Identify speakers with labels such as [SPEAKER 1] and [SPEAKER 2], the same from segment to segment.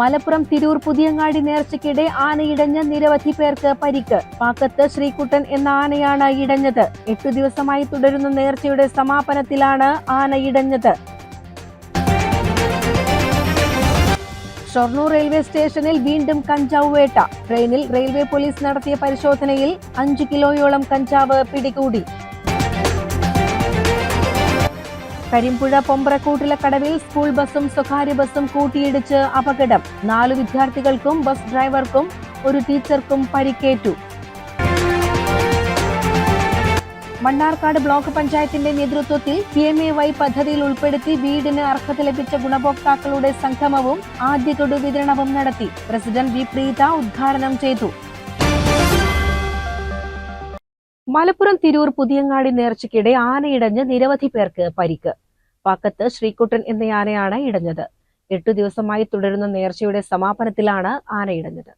[SPEAKER 1] മലപ്പുറം തിരൂർ പുതിയങ്ങാടി നേർച്ചയ്ക്കിടെ ആനയിടഞ്ഞ നിരവധി പേർക്ക് പരിക്ക് പാക്കത്ത് ശ്രീകുട്ടൻ എന്ന ആനയാണ് ഇടഞ്ഞത് എട്ടു ദിവസമായി തുടരുന്ന നേർച്ചയുടെ സമാപനത്തിലാണ് ആന ഇടഞ്ഞത് ഷൊർണൂർ റെയിൽവേ സ്റ്റേഷനിൽ വീണ്ടും കഞ്ചാവ് വേട്ട ട്രെയിനിൽ റെയിൽവേ പോലീസ് നടത്തിയ പരിശോധനയിൽ അഞ്ചു കിലോയോളം കഞ്ചാവ് പിടികൂടി കരിമ്പുഴ പൊമ്പ്രക്കൂട്ടിലെ കടവിൽ സ്കൂൾ ബസും സ്വകാര്യ ബസും കൂട്ടിയിടിച്ച് അപകടം നാല് വിദ്യാർത്ഥികൾക്കും ബസ് ഡ്രൈവർക്കും ഒരു ടീച്ചർക്കും പരിക്കേറ്റു മണ്ണാർക്കാട് ബ്ലോക്ക് പഞ്ചായത്തിന്റെ നേതൃത്വത്തിൽ പി എം എ വൈ പദ്ധതിയിൽ ഉൾപ്പെടുത്തി വീടിന് അർഹത ലഭിച്ച ഗുണഭോക്താക്കളുടെ സംഗമവും ആദ്യ ഗഡു വിതരണവും നടത്തി പ്രസിഡന്റ് വി പ്രീത ഉദ്ഘാടനം ചെയ്തു മലപ്പുറം തിരൂർ പുതിയങ്ങാടി നേർച്ചയ്ക്കിടെ ആനയിടഞ്ഞ് നിരവധി പേർക്ക് പരിക്ക് പാക്കത്ത് ശ്രീകുട്ടൻ ആനയാണ് ഇടഞ്ഞത് എട്ടു ദിവസമായി തുടരുന്ന നേർച്ചയുടെ സമാപനത്തിലാണ് ആനയിടഞ്ഞത്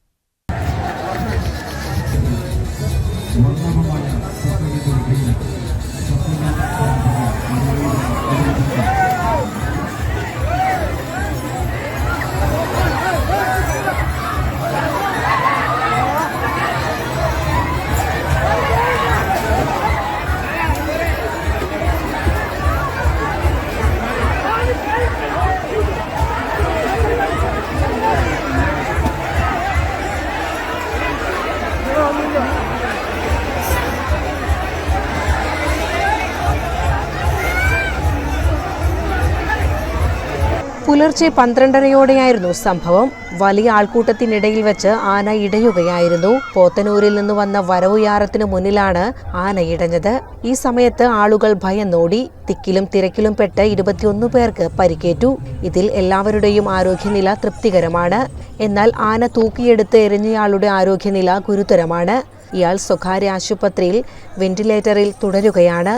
[SPEAKER 1] പുലർച്ചെ പന്ത്രണ്ടരയോടെയായിരുന്നു സംഭവം വലിയ ആൾക്കൂട്ടത്തിനിടയിൽ വെച്ച് ആന ഇടയുകയായിരുന്നു പോത്തനൂരിൽ നിന്ന് വന്ന വരവുയാറത്തിനു മുന്നിലാണ് ആന ഇടഞ്ഞത് ഈ സമയത്ത് ആളുകൾ ഭയന്നോടി തിക്കിലും തിരക്കിലും പെട്ട് ഇരുപത്തിയൊന്ന് പേർക്ക് പരിക്കേറ്റു ഇതിൽ എല്ലാവരുടെയും ആരോഗ്യനില തൃപ്തികരമാണ് എന്നാൽ ആന തൂക്കിയെടുത്ത് എറിഞ്ഞയാളുടെ ആരോഗ്യനില ഗുരുതരമാണ് ഇയാൾ സ്വകാര്യ ആശുപത്രിയിൽ വെന്റിലേറ്ററിൽ തുടരുകയാണ്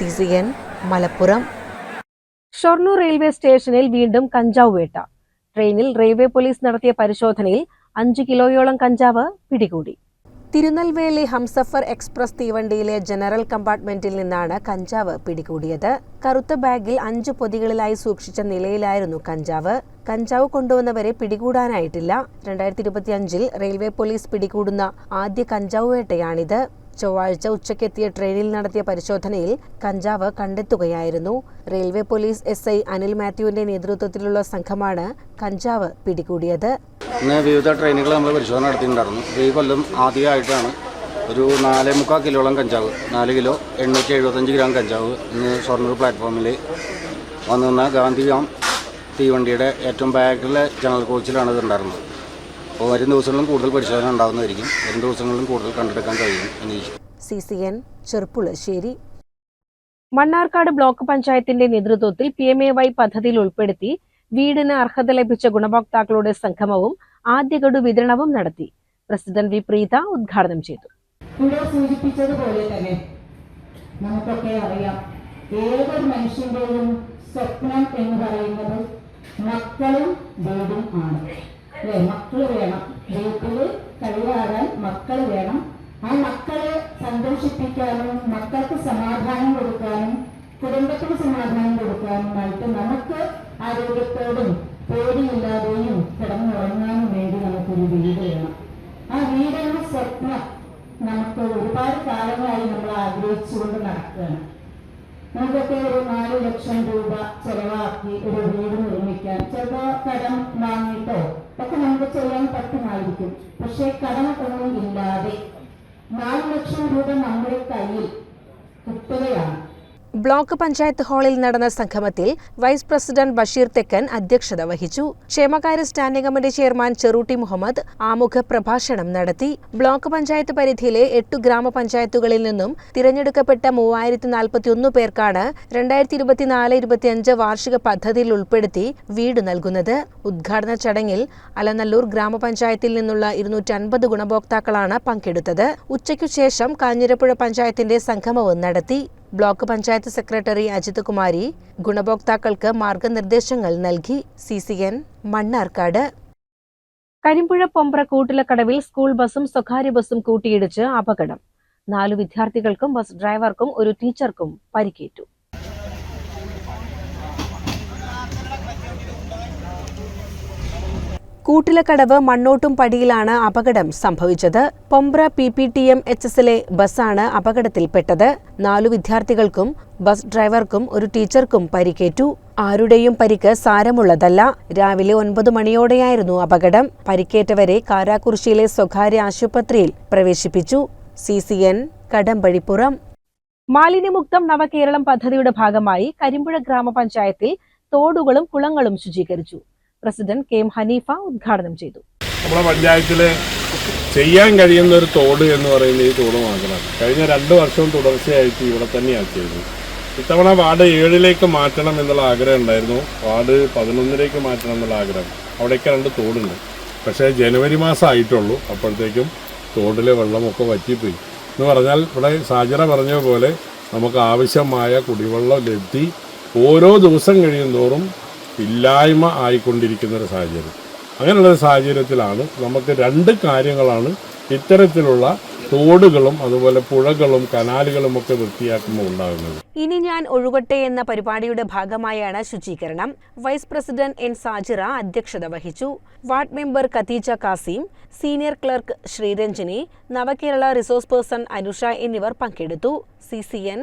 [SPEAKER 1] C C N Malappuram Shoranur railway സ്റ്റേഷനിൽ വീണ്ടും കഞ്ചാവ് വേട്ട ട്രെയിനിൽ റെയിൽവേ പോലീസ് നടത്തിയ പരിശോധനയിൽ അഞ്ച് കിലോയോളം കഞ്ചാവ് പിടികൂടി തിരുനെൽവേലി ഹംസഫർ എക്സ്പ്രസ് തീവണ്ടിയിലെ ജനറൽ കമ്പാർട്ട്മെന്റിൽ നിന്നാണ് കഞ്ചാവ് പിടികൂടിയത് കറുത്ത ബാഗിൽ അഞ്ച് പൊതികളിലായി സൂക്ഷിച്ച നിലയിലായിരുന്നു കഞ്ചാവ് കഞ്ചാവ് കൊണ്ടുവന്നവരെ പിടികൂടാനായിട്ടില്ല രണ്ടായിരത്തി ഇരുപത്തിയഞ്ചിൽ റെയിൽവേ പോലീസ് പിടികൂടുന്ന ആദ്യ കഞ്ചാവ് വേട്ടയാണിത് ചൊവ്വാഴ്ച ഉച്ചയ്ക്കെത്തിയ ട്രെയിനിൽ നടത്തിയ പരിശോധനയിൽ കഞ്ചാവ് കണ്ടെത്തുകയായിരുന്നു railway police S I Anil മാത്യുവിന്റെ നേതൃത്വത്തിലുള്ള സംഘമാണ് കഞ്ചാവ് പിടികൂടിയത്
[SPEAKER 2] വിവിധ ട്രെയിനുകൾ നമ്മൾ പരിശോധന നടത്തിയിട്ടുണ്ടായിരുന്നു ഈ കൊല്ലം ആദ്യമായിട്ടാണ് ഒരു നാലേ മുക്കാൽ കിലോളം കഞ്ചാവ് നാല് കിലോ എണ്ണൂറ്റി എഴുപത്തഞ്ച് ഗ്രാം കഞ്ചാവ് ഇന്ന് ഷൊർണൂർ പ്ലാറ്റ്ഫോമിൽ വന്നിരുന്ന നിന്ന ഗാന്ധിഗ്രാം തീവണ്ടിയുടെ ഏറ്റവും ബാക്കിലെ ജനറൽ കോച്ചിലാണ് ഇത് ഉണ്ടായിരുന്നത് അപ്പോൾ വരും ദിവസങ്ങളിലും കൂടുതൽ പരിശോധന ഉണ്ടാകുന്നതായിരിക്കും വരും ദിവസങ്ങളിലും കൂടുതൽ കണ്ടെടുക്കാൻ കഴിയും എന്ന്
[SPEAKER 1] C C N Cherpulassery Mannarkkad block പഞ്ചായത്തിന്റെ നേതൃത്വത്തിൽ പി എം എ വൈ പദ്ധതിയിൽ ഉൾപ്പെടുത്തി വീടിന് അർഹത ലഭിച്ച ഗുണഭോക്താക്കളുടെ സംഗമവും ആദ്യഗഡു വിതരണവും നടത്തി പ്രസിഡന്റ് വി പ്രീത ഉദ്ഘാടനം ചെയ്തു
[SPEAKER 3] സൂചിപ്പിച്ചതുപോലെ തന്നെ നമുക്കൊക്കെ അറിയാം ഏതൊരു മനുഷ്യന്റെയും സ്വപ്നം എന്ന് പറയുന്നത് മക്കളും വീടും ആണ് മക്കൾ വേണം വീട്ടില് കഴിയാറാൻ മക്കൾ വേണം ആ മക്കളെ സന്തോഷിപ്പിക്കാനും മക്കൾക്ക് സമാധാനം കൊടുക്കാനും കുടുംബത്തിന് സമാധാനം കൊടുക്കാനുമായിട്ട് നമുക്ക് ആരോഗ്യത്തോടും പേടിയില്ലാതെയും കിടന്നുറങ്ങാനും വേണ്ടി നമുക്കൊരു വീട് വേണം ആ വീടെന്ന സ്വപ്നം നമുക്ക് ഒരുപാട് കാലങ്ങളായി നമ്മൾ ആഗ്രഹിച്ചുകൊണ്ട് നടക്കുകയാണ് നമുക്കൊക്കെ ഒരു നാല് ലക്ഷം രൂപ ചെലവാക്കി ഒരു വീട് നിർമ്മിക്കാൻ ചിലപ്പോൾ കടം വാങ്ങിയിട്ടോ ചെയ്യാൻ പറ്റുമായിരിക്കും പക്ഷെ കടമൊന്നും ഇല്ലാതെ നാല് ലക്ഷം രൂപ നമ്മുടെ കയ്യിൽ
[SPEAKER 1] കിട്ടുകയാണ് ബ്ലോക്ക് പഞ്ചായത്ത് ഹാളിൽ നടന്ന സംഗമത്തിൽ വൈസ് പ്രസിഡന്റ് ബഷീർ തെക്കൻ അധ്യക്ഷത വഹിച്ചു ക്ഷേമകാര്യ standing committee chairman Cherutty Muhammad ആമുഖ പ്രഭാഷണം നടത്തി ബ്ലോക്ക് പഞ്ചായത്ത് പരിധിയിലെ എട്ടു ഗ്രാമപഞ്ചായത്തുകളിൽ നിന്നും തിരഞ്ഞെടുക്കപ്പെട്ട മൂവായിരത്തി നാൽപ്പത്തിയൊന്ന് പേർക്കാണ് രണ്ടായിരത്തി ഇരുപത്തിനാല് ഇരുപത്തിയഞ്ച് വാർഷിക പദ്ധതിയിൽ ഉൾപ്പെടുത്തി വീട് നൽകുന്നത് ഉദ്ഘാടന ചടങ്ങിൽ അലനല്ലൂർ ഗ്രാമപഞ്ചായത്തിൽ നിന്നുള്ള ഇരുന്നൂറ്റൻപത് ഗുണഭോക്താക്കളാണ് പങ്കെടുത്തത് ഉച്ചയ്ക്കു ശേഷം കാഞ്ഞിരപ്പുഴ പഞ്ചായത്തിന്റെ സംഗമവും നടത്തി ബ്ലോക്ക് പഞ്ചായത്ത് സെക്രട്ടറി അജിത് കുമാരി ഗുണഭോക്താക്കൾക്ക് മാർഗനിർദ്ദേശങ്ങൾ നൽകി C C N Mannarkkad Karimpuzha Pombra കൂട്ടിലക്കടവിൽ സ്കൂൾ ബസും സ്വകാര്യ ബസും കൂട്ടിയിടിച്ച് അപകടം നാലു വിദ്യാർത്ഥികൾക്കും ബസ് ഡ്രൈവർക്കും ഒരു ടീച്ചർക്കും പരിക്കേറ്റു കൂട്ടിലക്കടവ് മണ്ണോട്ടും പടിയിലാണ് അപകടം സംഭവിച്ചത് Pombra P P T M H എസിലെ ബസ്സാണ് അപകടത്തിൽപ്പെട്ടത് നാലു വിദ്യാർത്ഥികൾക്കും ബസ് ഡ്രൈവർക്കും ഒരു ടീച്ചർക്കും പരിക്കേറ്റു ആരുടെയും പരിക്ക് സാരമുള്ളതല്ല രാവിലെ ഒൻപത് മണിയോടെയായിരുന്നു അപകടം പരിക്കേറ്റവരെ കാരാക്കുറിശിയിലെ സ്വകാര്യ ആശുപത്രിയിൽ പ്രവേശിപ്പിച്ചു സി സി എൻ കടമ്പഴിപ്പുറം മാലിന്യമുക്തം നവകേരളം പദ്ധതിയുടെ ഭാഗമായി കരിമ്പുഴ ഗ്രാമപഞ്ചായത്തിൽ തോടുകളും കുളങ്ങളും ശുചീകരിച്ചു പ്രസിഡന്റ് കെ എം ഹനീഫ ഉദ്ഘാടനം ചെയ്തു
[SPEAKER 4] നമ്മുടെ പഞ്ചായത്തിലെ ചെയ്യാൻ കഴിയുന്ന ഒരു തോട് എന്ന് പറയുന്ന ഈ തോട് മാത്രമാണ് കഴിഞ്ഞ രണ്ട് വർഷവും തുടർച്ചയായിട്ട് ഇവിടെ തന്നെയാണ് ചെയ്തത് ഇത്തവണ വാർഡ് ഏഴിലേക്ക് മാറ്റണം എന്നുള്ള ആഗ്രഹം ഉണ്ടായിരുന്നു വാർഡ് പതിനൊന്നിലേക്ക് മാറ്റണം എന്നുള്ള ആഗ്രഹം അവിടെയൊക്കെ രണ്ട് തോടുണ്ട് പക്ഷേ ജനുവരി മാസം ആയിട്ടുള്ളൂ അപ്പോഴത്തേക്കും തോടിലെ വെള്ളമൊക്കെ വറ്റിപ്പോയി എന്ന് പറഞ്ഞാൽ ഇവിടെ സാജന പറഞ്ഞ പോലെ നമുക്ക് ആവശ്യമായ കുടിവെള്ളം ലഭ്യ ഓരോ ദിവസം തോറും ഇല്ലായ്മ ആയിക്കൊണ്ടിരിക്കുന്ന ഒരു സാഹചര്യം അങ്ങനെയുള്ള സാഹചര്യത്തിലാണ് നമുക്ക് രണ്ട് കാര്യങ്ങളാണ് ഇത്തരത്തിലുള്ള തോടുകളും അതുപോലെ പുഴകളും കനാലുകളും ഒക്കെ വൃത്തിയാക്കുമ്പോൾ ഉണ്ടാകുന്നത്
[SPEAKER 1] ഇനി ഞാൻ ഒഴുകട്ടെ എന്ന പരിപാടിയുടെ ഭാഗമായാണ് ശുചീകരണം വൈസ് പ്രസിഡന്റ് എൻ സാജിറ അധ്യക്ഷത വഹിച്ചു ward member Katheeja Kasim senior clerk Sreeranjini Navakerala resource person Anusha എന്നിവർ പങ്കെടുത്തു C C N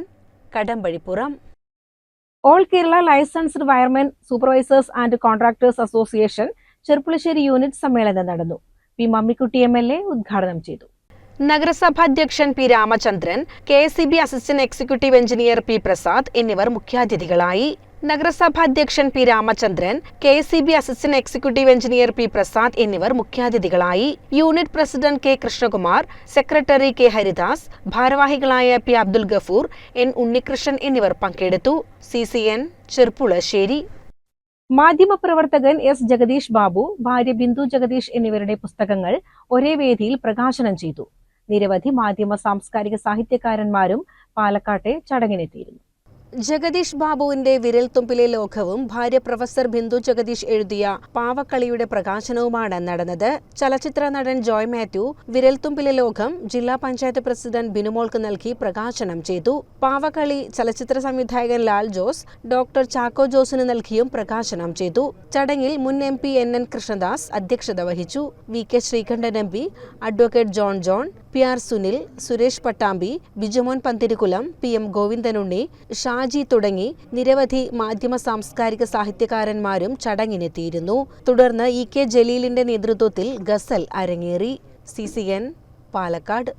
[SPEAKER 1] Kadambazhipuram all Kerala licensed wiremen supervisors and contractors association Cherpulassery unit സമ്മേളനം നടന്നു P Mammikutty M L A ഉദ്ഘാടനം ചെയ്തു നഗരസഭാധ്യക്ഷൻ P Ramachandran K S C B assistant executive engineer P Prasad എന്നിവർ മുഖ്യാതിഥികളായി നഗരസഭാധ്യക്ഷൻ P Ramachandran K C B assistant executive engineer P Prasad എന്നിവർ മുഖ്യാതിഥികളായി unit president K Krishnakumar secretary K Haridas ഭാരവാഹികളായ പി അബ്ദുൽ ഗഫൂർ എൻ ഉണ്ണികൃഷ്ണൻ എന്നിവർ പങ്കെടുത്തു സി സി എൻ ചെറുപ്പുളശ്ശേരി മാധ്യമപ്രവർത്തകൻ എസ് ജഗദീഷ് ബാബു ഭാര്യ ബിന്ദു ജഗദീഷ് എന്നിവരുടെ പുസ്തകങ്ങൾ ഒരേ വേദിയിൽ പ്രകാശനം ചെയ്തു നിരവധി മാധ്യമ സാംസ്കാരിക സാഹിത്യകാരന്മാരും പാലക്കാട്ടെ ചടങ്ങിനെത്തിയിരുന്നു ജഗദീഷ് ബാബുവിന്റെ വിരൽത്തുമ്പിലെ ലോകവും ഭാര്യ പ്രൊഫസർ ബിന്ദു ജഗദീഷ് എഴുതിയ പാവക്കളിയുടെ പ്രകാശനവുമാണ് നടന്നത് ചലച്ചിത്ര നടൻ ജോയ് മാത്യു വിരൽത്തുമ്പിലെ ലോകം ജില്ലാ പഞ്ചായത്ത് പ്രസിഡന്റ് ബിനുമോൾക്ക് നൽകി പ്രകാശനം ചെയ്തു പാവക്കളി ചലച്ചിത്ര സംവിധായകൻ ലാൽ ജോസ് ഡോക്ടർ ചാക്കോ ജോസിന് നൽകിയും പ്രകാശനം ചെയ്തു ചടങ്ങിൽ മുൻ M P N N Krishnadas അധ്യക്ഷത വഹിച്ചു V K Sreekandan M P advocate John John P R Sunil Suresh Pattambi Bijumon പന്തിരിക്കുലം P M Govindanunni Shah Shaji തുടങ്ങി നിരവധി മാധ്യമ സാംസ്കാരിക സാഹിത്യകാരന്മാരും ചടങ്ങിനെത്തിയിരുന്നു തുടർന്ന് ഇ കെ ജലീലിന്റെ നേതൃത്വത്തിൽ ഗസൽ അരങ്ങേറി C C N Palakkad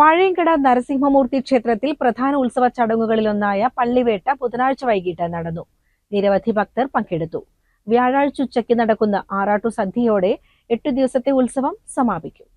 [SPEAKER 1] Vazhayankada Narasimhamoorthy ക്ഷേത്രത്തിൽ പ്രധാന ഉത്സവ ചടങ്ങുകളിലൊന്നായ പള്ളിവേട്ട ബുധനാഴ്ച വൈകിട്ട് നടന്നു നിരവധി ഭക്തർ പങ്കെടുത്തു വ്യാഴാഴ്ച ഉച്ചയ്ക്ക് നടക്കുന്ന ആറാട്ടു സന്ധ്യയോടെ എട്ടു ദിവസത്തെ ഉത്സവം സമാപിക്കും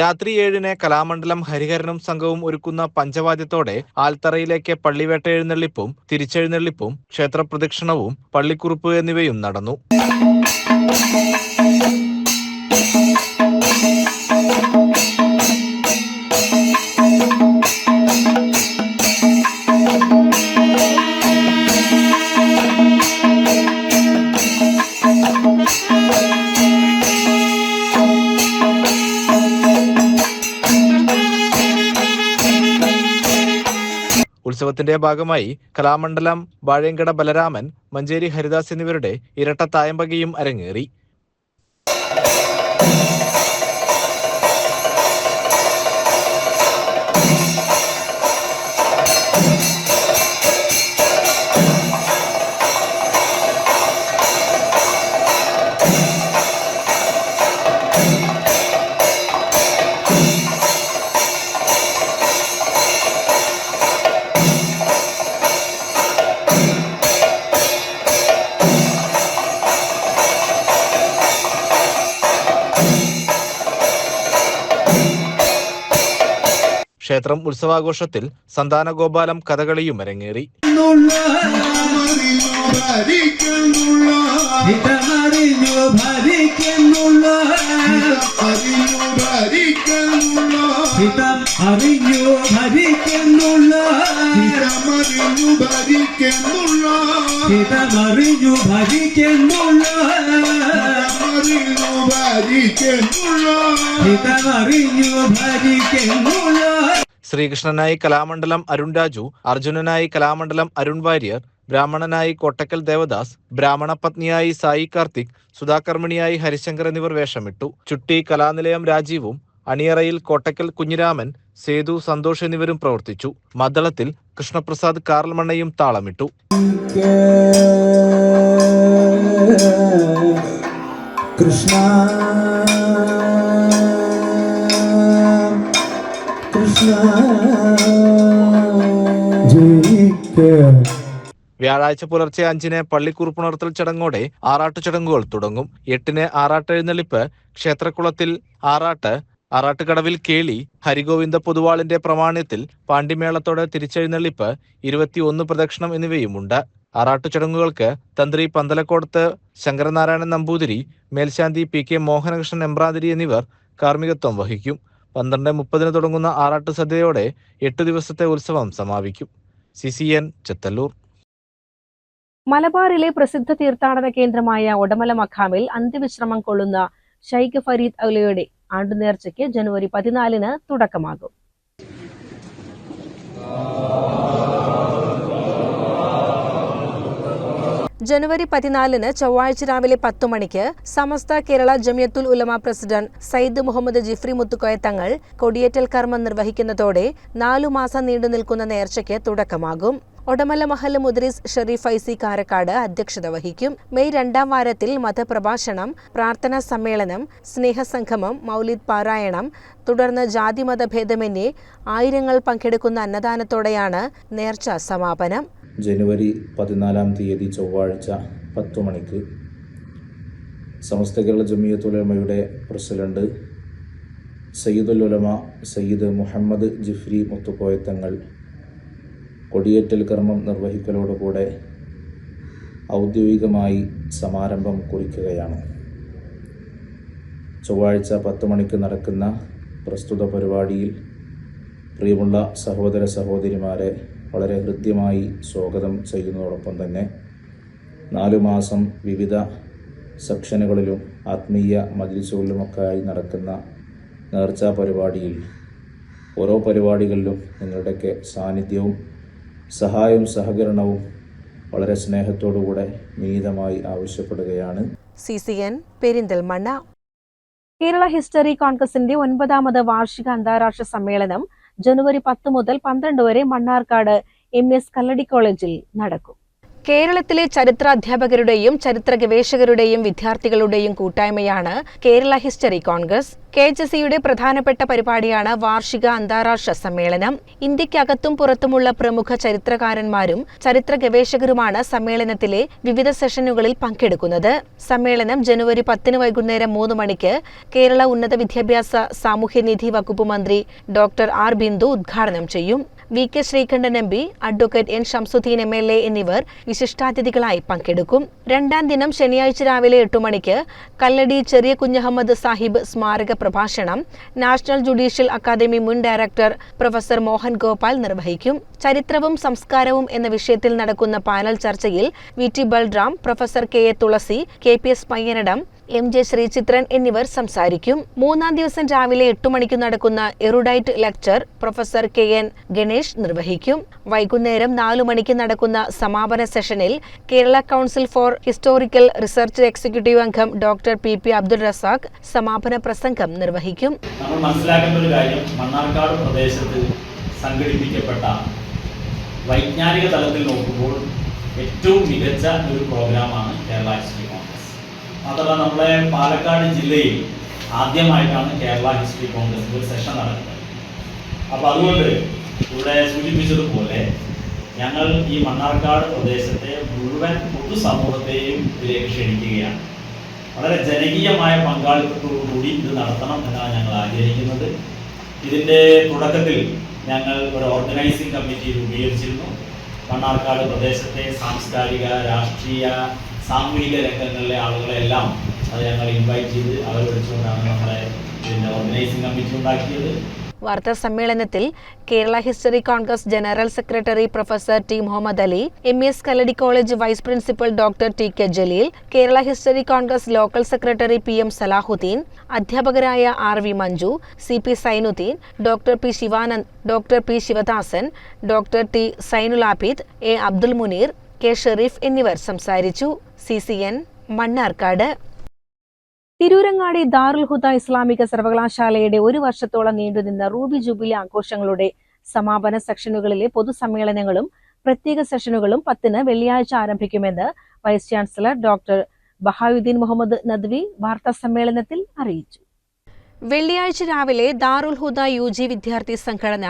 [SPEAKER 5] രാത്രി ഏഴിന് കലാമണ്ഡലം ഹരിഹരനും സംഘവും ഒരുക്കുന്ന പഞ്ചവാദ്യത്തോടെ ആൽത്തറയിലേക്ക് പള്ളിവേട്ട എഴുന്നള്ളിപ്പും തിരിച്ചെഴുന്നള്ളിപ്പും ക്ഷേത്രപ്രദക്ഷിണവും പള്ളിക്കുറുപ്പ് എന്നിവയും നടന്നു ഇതിന്റെ ഭാഗമായി കലാമണ്ഡലം വാഴയങ്കട ബലരാമൻ മഞ്ചേരി ഹരിദാസ് എന്നിവരുടെ ഇരട്ട തായമ്പകയും അരങ്ങേറി ക്ഷേത്രം ഉത്സവാഘോഷത്തിൽ സന്താനഗോപാലം കഥകളിയും അരങ്ങേറി ഹിതമറിഞ്ഞു ഭരിക്കുന്നുള്ള ഹിതമറിഞ്ഞു ശ്രീകൃഷ്ണനായി കലാമണ്ഡലം അരുൺ രാജു അർജുനനായി കലാമണ്ഡലം അരുൺ വാര്യർ ബ്രാഹ്മണനായി കൊട്ടക്കൽ ദേവദാസ് ബ്രാഹ്മണ പത്നിയായി സായി കാർത്തിക് സുധാകർമ്മിണിയായി ഹരിശങ്കർ എന്നിവർ വേഷമിട്ടു ചുട്ടി കലാനിലയം രാജീവും അണിയറയിൽ കോട്ടക്കൽ കുഞ്ഞിരാമൻ സേതു സന്തോഷ് എന്നിവരും പ്രവർത്തിച്ചു മദളത്തിൽ കൃഷ്ണപ്രസാദ് കാർൽമണ്ണയും താളമിട്ടു കൃഷ്ണ വ്യാഴാഴ്ച പുലർച്ചെ അഞ്ചിന് പള്ളിക്കുറുപ്പുണർത്തൽ ചടങ്ങോടെ ആറാട്ടു ചടങ്ങുകൾ തുടങ്ങും എട്ടിന് എഴുന്നള്ളിപ്പ് ക്ഷേത്രക്കുളത്തിൽ ആറാട്ട് ആറാട്ടുകടവിൽ കേളി ഹരിഗോവിന്ദ പൊതുവാളിന്റെ പ്രമാണ്യത്തിൽ പാണ്ഡിമേളത്തോടെ തിരിച്ചെഴുന്നള്ളിപ്പ് ഇരുപത്തിയൊന്ന് പ്രദക്ഷിണം എന്നിവയുമുണ്ട് ആറാട്ടു ചടങ്ങുകൾക്ക് തന്ത്രി പന്തലക്കോടത്ത് ശങ്കരനാരായണൻ നമ്പൂതിരി മേൽശാന്തി പി കെ മോഹനകൃഷ്ണൻ എമ്പ്രാതിരി എന്നിവർ കാർമ്മികത്വം വഹിക്കും പന്ത്രണ്ട് മുപ്പതിന് തുടങ്ങുന്ന ആറാട്ട് സദ്യയോടെ എട്ട് ദിവസത്തെ ഉത്സവം സമാപിക്കും സി സി എൻ ചെത്തല്ലൂർ
[SPEAKER 1] മലബാറിലെ പ്രസിദ്ധ തീർത്ഥാടന കേന്ദ്രമായ ഒടമല മഖാമിൽ അന്ത്യവിശ്രമം കൊള്ളുന്ന ഷൈഖ് ഫരീദ് ഔലയുടെ നേർച്ചയ്ക്ക് ജനുവരി പതിനാലിന് തുടക്കമാകും ജനുവരി പതിനാലിന് ചൊവ്വാഴ്ച രാവിലെ പത്തു മണിക്ക് സമസ്ത കേരള ജമിയത്തുൽ ഉലമ പ്രസിഡന്റ് സയ്യിദ് മുഹമ്മദ് ജിഫ്രി മുത്തുക്കോയ തങ്ങൾ കൊടിയേറ്റൽ കർമ്മം നിർവഹിക്കുന്നതോടെ നാലു മാസം നീണ്ടു നിൽക്കുന്ന നേർച്ചയ്ക്ക് തുടക്കമാകും ഒടമല മഹൽ മുദ്രീസ് ഷെറീഫ് ഐസി കാരക്കാട് അധ്യക്ഷത വഹിക്കും മെയ് രണ്ടാം വാരത്തിൽ മതപ്രഭാഷണം പ്രാർത്ഥനാ സമ്മേളനം സ്നേഹസംഗമം മൗലിദ് പാരായണം തുടർന്ന് ജാതിമത ഭേദമന്യേ ആയിരങ്ങൾ പങ്കെടുക്കുന്ന അന്നദാനത്തോടെയാണ് നേർച്ച സമാപനം
[SPEAKER 6] ജനുവരി പതിനാലാം തീയതി ചൊവ്വാഴ്ച പത്തു മണിക്ക് സമസ്ത കേരള ജമിയത്തുലമയുടെ പ്രസിഡന്റ് സയ്യിദുൽ ഉലമ സയ്യിദ് മുഹമ്മദ് ജിഫ്രി മുത്തുപോയത്തങ്ങൾ കൊടിയേറ്റൽ കർമ്മം നിർവഹിക്കലോടുകൂടെ ഔദ്യോഗികമായി സമാരംഭം കുറിക്കുകയാണ് ചൊവ്വാഴ്ച പത്ത് മണിക്ക് നടക്കുന്ന പ്രസ്തുത പരിപാടിയിൽ പ്രിയമുള്ള സഹോദര സഹോദരിമാരെ വളരെ ഹൃദ്യമായി സ്വാഗതം ചെയ്യുന്നതോടൊപ്പം തന്നെ നാലു മാസം വിവിധ സെക്ഷനുകളിലും ആത്മീയ മജിൽസുകളിലുമൊക്കെയായി നടക്കുന്ന നേർച്ചാ പരിപാടിയിൽ ഓരോ പരിപാടികളിലും നിങ്ങളുടെയൊക്കെ സാന്നിധ്യവും സഹായവും സഹകരണവും വളരെ സ്നേഹത്തോടുകൂടെ മീതമായി ആവശ്യപ്പെടുകയാണ്
[SPEAKER 1] C C N Perinthalmanna Kerala history കോൺഗ്രസിന്റെ ഒൻപതാമത് വാർഷിക അന്താരാഷ്ട്ര സമ്മേളനം ജനുവരി പത്ത് മുതൽ പന്ത്രണ്ട് വരെ മണ്ണാർക്കാട് എം എസ് കല്ലടി കോളേജിൽ നടക്കും കേരളത്തിലെ ചരിത്രാധ്യാപകരുടെയും ചരിത്ര ഗവേഷകരുടെയും വിദ്യാർത്ഥികളുടെയും കൂട്ടായ്മയാണ് Kerala history Congress K H സിയുടെ പ്രധാനപ്പെട്ട പരിപാടിയാണ് വാർഷിക അന്താരാഷ്ട്ര സമ്മേളനം ഇന്ത്യക്കകത്തും പുറത്തുമുള്ള പ്രമുഖ ചരിത്രകാരന്മാരും ചരിത്ര ഗവേഷകരുമാണ് സമ്മേളനത്തിലെ വിവിധ സെഷനുകളിൽ പങ്കെടുക്കുന്നത് സമ്മേളനം ജനുവരി പത്തിന് വൈകുന്നേരം മൂന്ന് മണിക്ക് കേരള ഉന്നത വിദ്യാഭ്യാസ സാമൂഹ്യനിധി വകുപ്പ് മന്ത്രി ഡോക്ടർ ആർ ബിന്ദു ഉദ്ഘാടനം ചെയ്യും V K Sreekandan M P advocate N Shamsuddin M L A എന്നിവർ വിശിഷ്ടാതിഥികളായി പങ്കെടുക്കും രണ്ടാം ദിനം ശനിയാഴ്ച രാവിലെ എട്ടു മണിക്ക് കല്ലടി ചെറിയ കുഞ്ഞഹമ്മദ് സാഹിബ് സ്മാരക പ്രഭാഷണം നാഷണൽ ജുഡീഷ്യൽ അക്കാദമി മുൻ ഡയറക്ടർ പ്രൊഫസർ മോഹൻ ഗോപാൽ നിർവഹിക്കും ചരിത്രവും സംസ്കാരവും എന്ന വിഷയത്തിൽ നടക്കുന്ന പാനൽ ചർച്ചയിൽ V T Balram professor K A Thulasi K P S Payyanadam M J Sreechithran എന്നിവർ സംസാരിക്കും മൂന്നാം ദിവസം രാവിലെ എട്ടു മണിക്ക് നടക്കുന്ന erudite lecture professor K N Ganesh നിർവഹിക്കും വൈകുന്നേരം നാലു മണിക്ക് നടക്കുന്ന സമാപന സെഷനിൽ Kerala council for historical research executive അംഗം doctor P P Abdul Razak സമാപന പ്രസംഗം നിർവഹിക്കും
[SPEAKER 7] മനസ്സിലാക്കേണ്ട ഒരു കാര്യം സംഘടിപ്പിക്കപ്പെട്ട വൈജ്ഞാനിക തലത്തിൽ നോക്കുമ്പോൾ ഏറ്റവും മികച്ച ഒരു പ്രോഗ്രാമാണ് കേരള ഹിസ്റ്ററി മാത്രമല്ല നമ്മുടെ പാലക്കാട് ജില്ലയിൽ ആദ്യമായിട്ടാണ് കേരള ഹിസ്റ്ററി കോൺഗ്രസ് ഒരു സെഷൻ നടക്കുന്നത് അപ്പോൾ അതുകൊണ്ട് ഇവിടെ സൂചിപ്പിച്ചതുപോലെ ഞങ്ങൾ ഈ മണ്ണാർക്കാട് പ്രദേശത്തെ മുഴുവൻ പൊതുസമൂഹത്തെയും ഇതിലേക്ക് ക്ഷണിക്കുകയാണ് വളരെ ജനകീയമായ പങ്കാളിത്തത്തോടുകൂടി ഇത് നടത്തണം എന്നാണ് ഞങ്ങൾ ആഗ്രഹിക്കുന്നത് ഇതിൻ്റെ തുടക്കത്തിൽ ഞങ്ങൾ ഒരു ഓർഗനൈസിംഗ് കമ്മിറ്റി രൂപീകരിച്ചിരുന്നു മണ്ണാർക്കാട് പ്രദേശത്തെ സാംസ്കാരിക രാഷ്ട്രീയ സാമൂഹിക രംഗങ്ങളിലെ ആളുകളെല്ലാം അത് ഞങ്ങൾ ഇൻവൈറ്റ് ചെയ്ത് അവരെ വിളിച്ചുകൊണ്ടാണ് നമ്മളെ ഇതിൻ്റെ ഓർഗനൈസിംഗ് കമ്മിറ്റി ഉണ്ടാക്കിയത്
[SPEAKER 1] വാർത്താ സമ്മേളനത്തിൽ Kerala history congress general secretary professor T Muhammad Ali M S Kalladi college vice principal doctor T K Jaleel Kerala history congress local secretary P M Salahuddin അധ്യാപകരായ R V Manju C P Sainuddin doctor P Sivanand doctor P Sivadasan doctor T Sainulabid A Abdul Muneer K Sherif എന്നിവർ സംസാരിച്ചു C C N Mannarkkad Tirurangadi Darul Huda ഇസ്ലാമിക സർവകലാശാലയുടെ ഒരു വർഷത്തോളം നീണ്ടുനിന്ന Ruby jubilee ആഘോഷങ്ങളുടെ സമാപന സെഷനുകളിലെ പൊതുസമ്മേളനങ്ങളും പ്രത്യേക സെഷനുകളും പത്തിന് വെള്ളിയാഴ്ച ആരംഭിക്കുമെന്ന് vice chancellor doctor Bahauddeen Muhammad Nadvi വാർത്താ സമ്മേളനത്തിൽ അറിയിച്ചു വെള്ളിയാഴ്ച രാവിലെ ദാറുൽ ഹുദ യു ജി വിദ്യാർത്ഥി സംഘടന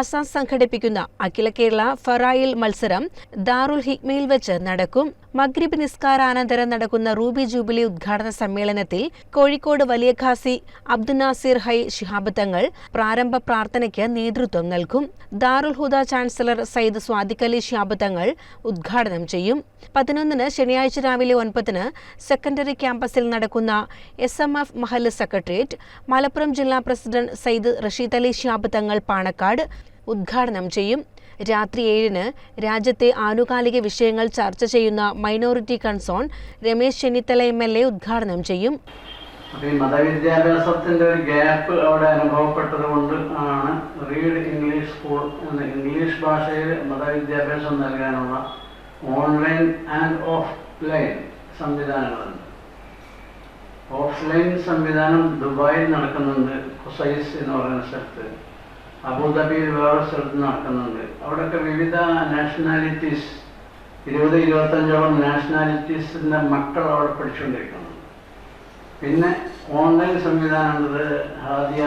[SPEAKER 1] അസാം സംഘടിപ്പിക്കുന്ന അഖില കേരള ഫറായിൽ മത്സരം ദാറുൽ ഹിക്മയിൽ വെച്ച് നടക്കും മഗ്രിബ് നിസ്കാരാനന്തരം നടക്കുന്ന റൂബി ജൂബിലി ഉദ്ഘാടന സമ്മേളനത്തിൽ കോഴിക്കോട് വലിയ ഖാസി അബ്ദുനാസിർ ഹൈ ഷിഹാബ് തങ്ങൾ പ്രാരംഭ പ്രാർത്ഥനയ്ക്ക് നേതൃത്വം നൽകും ദാറുൽ ഹുദ ചാൻസലർ സയ്യിദ് സ്വാദിഖലി ഷിഹാബ് തങ്ങൾ ഉദ്ഘാടനം ചെയ്യും പതിനൊന്നിന് ശനിയാഴ്ച രാവിലെ ഒൻപതിന് സെക്കൻഡറി ക്യാമ്പസിൽ നടക്കുന്ന S M F Mahal secretariat Malappuram ജില്ലാ പ്രസിഡന്റ് സയ്യിദ് റഷീദ് അലി ഷിയാബ് തങ്ങൾ പാണക്കാട് ഉദ്ഘാടനം ചെയ്യും രാത്രി ഏഴിന് രാജ്യത്തെ ആനുകാലിക വിഷയങ്ങൾ ചർച്ച ചെയ്യുന്ന minority concern Ramesh Chennithala M L A ഉദ്ഘാടനം ചെയ്യും
[SPEAKER 8] ഈ മതവിദ്യാഭ്യാസത്തിൻ്റെ ഒരു ഗ്യാപ്പ് അവിടെ അനുഭവപ്പെട്ടതുകൊണ്ട് ആണ് റീഡ് ഇംഗ്ലീഷ് സ്കൂൾ എന്ന ഇംഗ്ലീഷ് ഭാഷയിൽ മതവിദ്യാഭ്യാസം നൽകാനുള്ള ഓൺലൈൻ ആൻഡ് ഓഫ്ലൈൻ സംവിധാനങ്ങളുണ്ട് ഓഫ്ലൈൻ സംവിധാനം ദുബായിൽ നടക്കുന്നുണ്ട് ഖുസൈസ് എന്ന് പറയുന്ന സ്ഥലത്ത് അബുദാബിയിൽ വേറെ സ്ഥലത്ത് നടക്കുന്നുണ്ട് അവിടെയൊക്കെ വിവിധ നാഷണാലിറ്റീസ് ഇരുപത് ഇരുപത്തഞ്ചോളം നാഷണാലിറ്റീസിൻ്റെ മക്കൾ അവിടെ പഠിച്ചുകൊണ്ടിരിക്കുന്നു പിന്നെ ഓൺലൈൻ സംവിധാനമുള്ളത് ഹാദിയ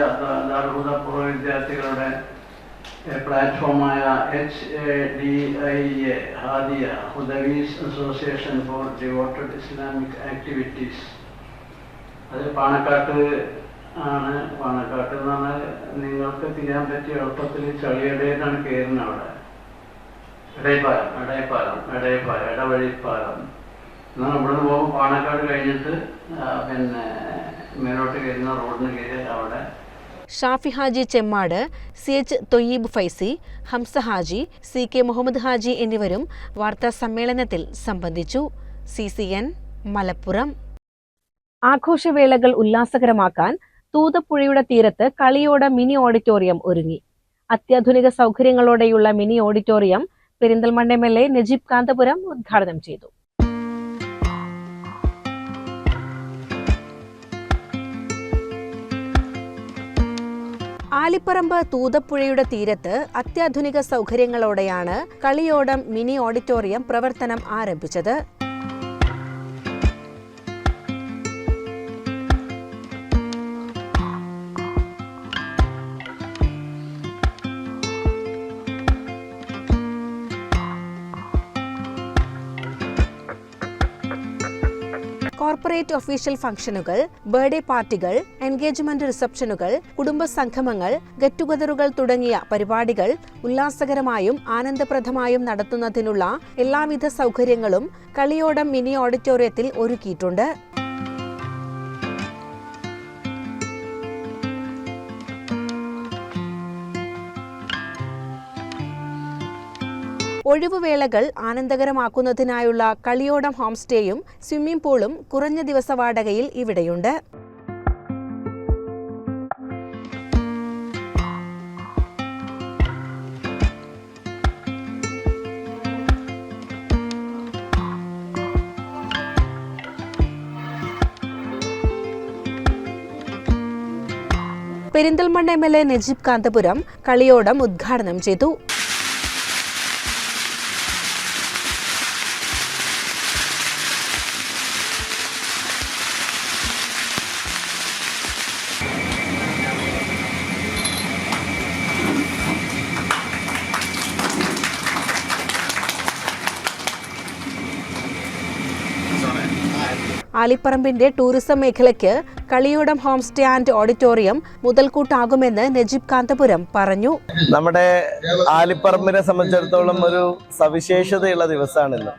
[SPEAKER 8] ദാർഹുദ പൂർവ്വ വിദ്യാർത്ഥികളുടെ പ്ലാറ്റ്ഫോമായ H A D I A Hadia Hudawis association for devoted Islamic activities അത് പാണക്കാട്ട് ആണ് പാണക്കാട്ട് പറഞ്ഞാൽ നിങ്ങൾക്ക് തിരിയാൻ പറ്റിയ എളുപ്പത്തിൽ ചളിയടേന്നാണ് കയറുന്നത് അവിടെ ഇടയപ്പാലം ഇടയപ്പാലം ഇടയപ്പാലം ഇടവഴിപ്പാലം എന്നാൽ ഇവിടുന്ന് പോകുമ്പോൾ പാണക്കാട് കഴിഞ്ഞിട്ട് പിന്നെ മേലോട്ട് കയറുന്ന റോഡിന് കയറി അവിടെ
[SPEAKER 1] Shafi Haji Chemmad C H Thoyyib Faizy Hamza Haji C K Muhammad Haji എന്നിവരും വാർത്താ സമ്മേളനത്തിൽ സംബന്ധിച്ചു സി സി എൻ മലപ്പുറം ആഘോഷവേളകൾ ഉല്ലാസകരമാക്കാൻ തൂതപ്പുഴയുടെ തീരത്ത് കളിയോട മിനി ഓഡിറ്റോറിയം ഒരുങ്ങി അത്യാധുനിക സൗകര്യങ്ങളോടെയുള്ള mini auditorium Perinthalmanna M L A Najeeb Kanthapuram ഉദ്ഘാടനം ചെയ്തു ആലിപ്പറമ്പ് തൂതപ്പുഴയുടെ തീരത്ത് അത്യാധുനിക സൗകര്യങ്ങളോടെയാണ് കളിയോടം മിനി ഓഡിറ്റോറിയം പ്രവർത്തനം ആരംഭിച്ചത് കോർപ്പറേറ്റ് ഒഫീഷ്യൽ ഫംഗ്ഷനുകൾ ബർത്ത്ഡേ പാർട്ടികൾ എൻഗേജ്മെന്റ് റിസപ്ഷനുകൾ കുടുംബ സംഗമങ്ങൾ ഗെറ്റുഗതറുകൾ തുടങ്ങിയ പരിപാടികൾ ഉല്ലാസകരമായും ആനന്ദപ്രദമായും നടത്തുന്നതിനുള്ള എല്ലാവിധ സൗകര്യങ്ങളും കളിയോടം മിനി ഓഡിറ്റോറിയത്തിൽ ഒരുക്കിയിട്ടുണ്ട് ഒഴിവുവേളകൾ ആനന്ദകരമാക്കുന്നതിനായുള്ള കളിയോടം ഹോംസ്റ്റേയും സ്വിമ്മിംഗ് പൂളും കുറഞ്ഞ ദിവസ വാടകയിൽ ഇവിടെയുണ്ട് Perinthalmanna M L A Najeeb Kanthapuram Kaliyodam ഉദ്ഘാടനം ചെയ്തു തളിപ്പറമ്പിന്റെ ടൂറിസം മേഖലയ്ക്ക് Kaliyodam home stay and auditorium മുതൽക്കൂട്ടാകുമെന്ന് നജീബ് കാന്തപുരം പറഞ്ഞു
[SPEAKER 9] നമ്മുടെ ആലിപ്പറമ്പിനെ സംബന്ധിച്ചിടത്തോളം ഒരു സവിശേഷതയുള്ള ദിവസമാണിന്ന്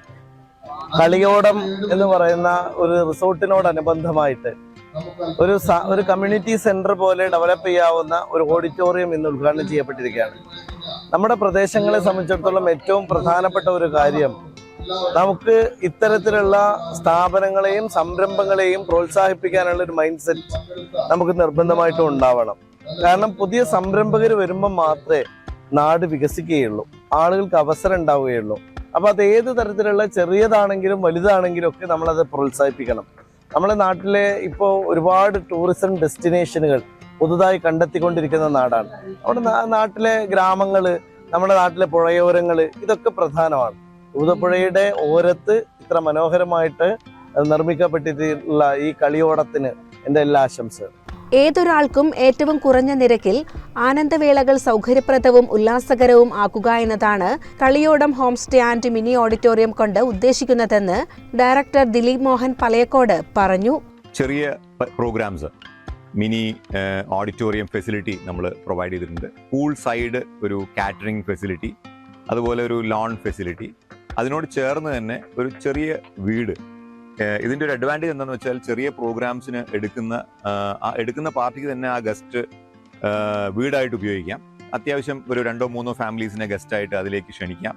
[SPEAKER 9] കളിയോടം എന്ന് പറയുന്ന ഒരു റിസോർട്ടിനോടനുബന്ധമായിട്ട് ഒരു ഒരു കമ്മ്യൂണിറ്റി സെന്റർ പോലെ ഡെവലപ്പ് ചെയ്യാവുന്ന ഒരു ഓഡിറ്റോറിയം ഇന്ന് ഉദ്ഘാടനം ചെയ്യപ്പെട്ടിരിക്കുകയാണ് നമ്മുടെ പ്രദേശങ്ങളെ സംബന്ധിച്ചിടത്തോളം ഏറ്റവും പ്രധാനപ്പെട്ട ഒരു കാര്യം നമുക്ക് ഇത്തരത്തിലുള്ള സ്ഥാപനങ്ങളെയും സംരംഭങ്ങളെയും പ്രോത്സാഹിപ്പിക്കാനുള്ള ഒരു മൈൻഡ് സെറ്റ് നമുക്ക് നിർബന്ധമായിട്ടും ഉണ്ടാവണം കാരണം പുതിയ സംരംഭകർ വരുമ്പോൾ മാത്രമേ നാട് വികസിക്കുകയുള്ളൂ ആളുകൾക്ക് അവസരം ഉണ്ടാവുകയുള്ളൂ അപ്പോൾ അത് ഏത് തരത്തിലുള്ള ചെറിയതാണെങ്കിലും വലുതാണെങ്കിലും ഒക്കെ നമ്മളത് പ്രോത്സാഹിപ്പിക്കണം നമ്മുടെ നാട്ടിലെ ഇപ്പോൾ ഒരുപാട് ടൂറിസം ഡെസ്റ്റിനേഷനുകൾ പുതുതായി കണ്ടെത്തിക്കൊണ്ടിരിക്കുന്ന നാടാണ് നമ്മുടെ നാട്ടിലെ ഗ്രാമങ്ങൾ നമ്മുടെ നാട്ടിലെ പുഴയോരങ്ങൾ ഇതൊക്കെ പ്രധാനമാണ് ഊതപ്പുഴയുടെ ഓരത്ത് ഇത്ര മനോഹരമായിട്ട് നിർമ്മിക്കപ്പെട്ടിട്ടുള്ള ഈ കളിയോടത്തിന് എൻ്റെ എല്ലാ ആശംസകളും
[SPEAKER 1] ഏതൊരാൾക്കും ഏറ്റവും കുറഞ്ഞ നിരക്കിൽ ആനന്ദവേളകൾ സൗകര്യപ്രദവും ഉല്ലാസകരവും ആക്കുക എന്നതാണ് Kaliyodam home stay and mini auditorium കൊണ്ട് ഉദ്ദേശിക്കുന്നതെന്ന് ഡയറക്ടർ ദിലീപ് മോഹൻ പലയക്കോട് പറഞ്ഞു
[SPEAKER 10] ചെറിയ പ്രോഗ്രാംസ് മിനി ഓഡിറ്റോറിയം ഫെസിലിറ്റി നമ്മൾ പ്രൊവൈഡ് ചെയ്തിട്ടുണ്ട് സൈഡ് ഒരു കാറ്ററിംഗ് ഫെസിലിറ്റി അതുപോലെ ഒരു ലോൺ ഫെസിലിറ്റി അതിനോട് ചേർന്ന് തന്നെ ഒരു ചെറിയ വീട് ഇതിൻ്റെ ഒരു അഡ്വാൻറ്റേജ് എന്താണെന്ന് വെച്ചാൽ ചെറിയ പ്രോഗ്രാംസിന് എടുക്കുന്ന ആ എടുക്കുന്ന പാർട്ടിക്ക് തന്നെ ആ ഗസ്റ്റ് വീടായിട്ട് ഉപയോഗിക്കാം അത്യാവശ്യം ഒരു രണ്ടോ മൂന്നോ ഫാമിലീസിനെ ഗസ്റ്റായിട്ട് അതിലേക്ക് ക്ഷണിക്കാം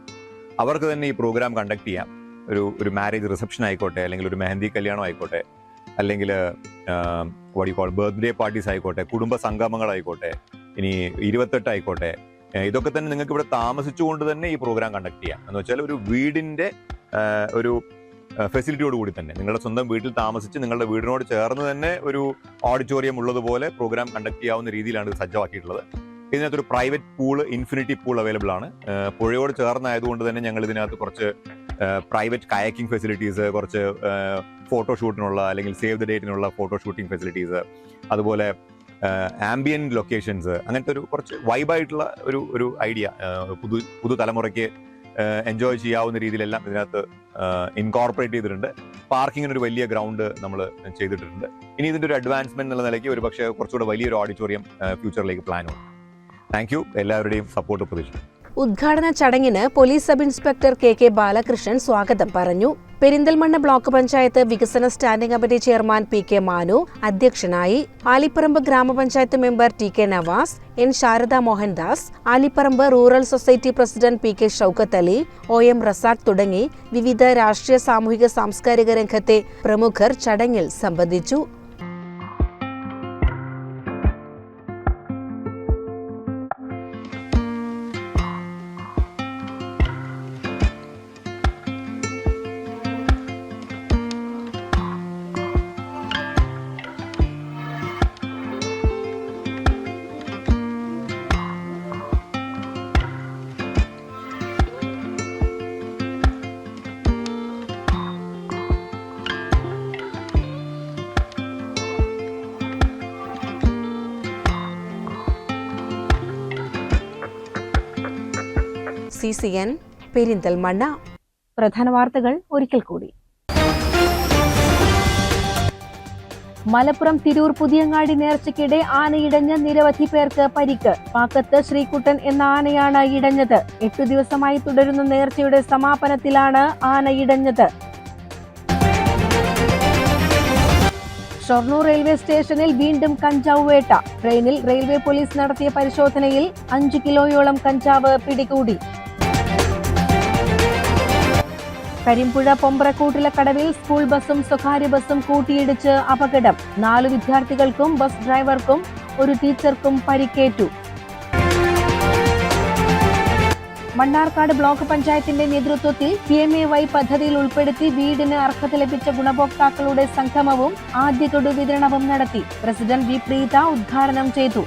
[SPEAKER 10] അവർക്ക് തന്നെ ഈ പ്രോഗ്രാം കണ്ടക്ട് ചെയ്യാം ഒരു ഒരു മാരേജ് റിസപ്ഷൻ ആയിക്കോട്ടെ അല്ലെങ്കിൽ ഒരു മെഹന്തി കല്യാണം ആയിക്കോട്ടെ അല്ലെങ്കിൽ വടി കോൾ ബർത്ത്ഡേ പാർട്ടീസ് ആയിക്കോട്ടെ കുടുംബ സംഗമങ്ങളായിക്കോട്ടെ ഇനി ഇരുപത്തെട്ട് ആയിക്കോട്ടെ ഇതൊക്കെ തന്നെ നിങ്ങൾക്ക് ഇവിടെ താമസിച്ചുകൊണ്ട് തന്നെ ഈ പ്രോഗ്രാം കണ്ടക്ട് ചെയ്യാം എന്ന് വെച്ചാൽ ഒരു വീടിൻ്റെ ഒരു ഫെസിലിറ്റിയോട് കൂടി തന്നെ നിങ്ങളുടെ സ്വന്തം വീട്ടിൽ താമസിച്ച് നിങ്ങളുടെ വീടിനോട് ചേർന്ന് തന്നെ ഒരു ഓഡിറ്റോറിയം ഉള്ളതുപോലെ പ്രോഗ്രാം കണ്ടക്ട് ചെയ്യാവുന്ന രീതിയിലാണ് ഇത് സജ്ജമാക്കിയിട്ടുള്ളത് ഇതിനകത്തൊരു private pool infinity pool available ആണ് പുഴയോട് ചേർന്നായതുകൊണ്ട് തന്നെ ഞങ്ങൾ ഇതിനകത്ത് കുറച്ച് പ്രൈവറ്റ് കയക്കിംഗ് ഫെസിലിറ്റീസ് കുറച്ച് ഫോട്ടോഷൂട്ടിനുള്ള അല്ലെങ്കിൽ സേവ് ദ ഡേറ്റിനുള്ള ഫോട്ടോ ഷൂട്ടിംഗ് ഫെസിലിറ്റീസ് അതുപോലെ ആംബിയൻ ലൊക്കേഷൻസ് അങ്ങനത്തെ ഒരു കുറച്ച് വൈബായിട്ടുള്ള ഒരു ഒരു ഐഡിയ പുതു പുതുതലമുറയ്ക്ക് എൻജോയ് ചെയ്യാവുന്ന രീതിയിലെല്ലാം ഇതിനകത്ത് ഇൻകോർപ്പറേറ്റ് ചെയ്തിട്ടുണ്ട് പാർക്കിങ്ങിന് ഒരു വലിയ ഗ്രൗണ്ട് നമ്മൾ ചെയ്തിട്ടുണ്ട് ഇനി ഇതിൻ്റെ ഒരു അഡ്വാൻസ്മെന്റ് എന്നുള്ള നിലയ്ക്ക് ഒരു പക്ഷേ കുറച്ചുകൂടെ വലിയൊരു ഓഡിറ്റോറിയം ഫ്യൂച്ചറിലേക്ക് പ്ലാനുണ്ട് താങ്ക് യു എല്ലാവരുടെയും സപ്പോർട്ട് പ്രതീക്ഷിക്കുന്നു
[SPEAKER 1] ഉദ്ഘാടന ചടങ്ങിന് police sub inspector K K Balakrishnan സ്വാഗതം പറഞ്ഞു പെരിന്തൽമണ്ണ ബ്ലോക്ക് പഞ്ചായത്ത് വികസന standing committee chairman P K Manu അധ്യക്ഷനായി ആലിപ്പറമ്പ് ഗ്രാമപഞ്ചായത്ത് member T K Navas N Sharada Mohandas Alipparamba rural society president P K Shoukath Ali O M Razak തുടങ്ങി വിവിധ രാഷ്ട്രീയ സാമൂഹിക സാംസ്കാരിക രംഗത്തെ പ്രമുഖർ ചടങ്ങിൽ സംബന്ധിച്ചു സി സി എൻ പെരിന്തൽമണ്ണ പ്രധാന വാർത്തകൾ ഒരിക്കൽ കൂടി മലപ്പുറം തിരൂർ പുതിയങ്ങാടി നേർച്ചയ്ക്കിടെ ആനയിടഞ്ഞ നിരവധി പേർക്ക് പരിക്ക് പാക്കത്ത് ശ്രീകുട്ടൻ എന്ന ആനയാണ് ഇടഞ്ഞത് എട്ടു ദിവസമായി തുടരുന്ന നേർച്ചയുടെ സമാപനത്തിലാണ് ആന ഇടഞ്ഞത് ഷൊർണൂർ റെയിൽവേ സ്റ്റേഷനിൽ വീണ്ടും കഞ്ചാവ് വേട്ട ട്രെയിനിൽ റെയിൽവേ പോലീസ് നടത്തിയ പരിശോധനയിൽ അഞ്ചു കിലോയോളം കഞ്ചാവ് പിടികൂടി കരിമ്പുഴ പൊമ്പ്രക്കൂട്ടിലെ കടവിൽ സ്കൂൾ ബസും സ്വകാര്യ ബസും കൂട്ടിയിടിച്ച് അപകടം നാലു വിദ്യാർത്ഥികൾക്കും ബസ് ഡ്രൈവർക്കും ഒരു ടീച്ചർക്കും പരിക്കേറ്റു മണ്ണാർക്കാട് ബ്ലോക്ക് പഞ്ചായത്തിന്റെ നേതൃത്വത്തിൽ പി എം എ വൈ പദ്ധതിയിൽ ഉൾപ്പെടുത്തി വീടിന് അർഹത ലഭിച്ച ഗുണഭോക്താക്കളുടെ സംഗമവും ആദ്യ ഗഡു വിതരണവും നടത്തി പ്രസിഡന്റ് വി പ്രീത ഉദ്ഘാടനം ചെയ്തു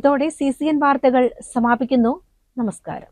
[SPEAKER 1] ഇതോടെ സി സി എൻ വാർത്തകൾ സമാപിക്കുന്നു നമസ്കാരം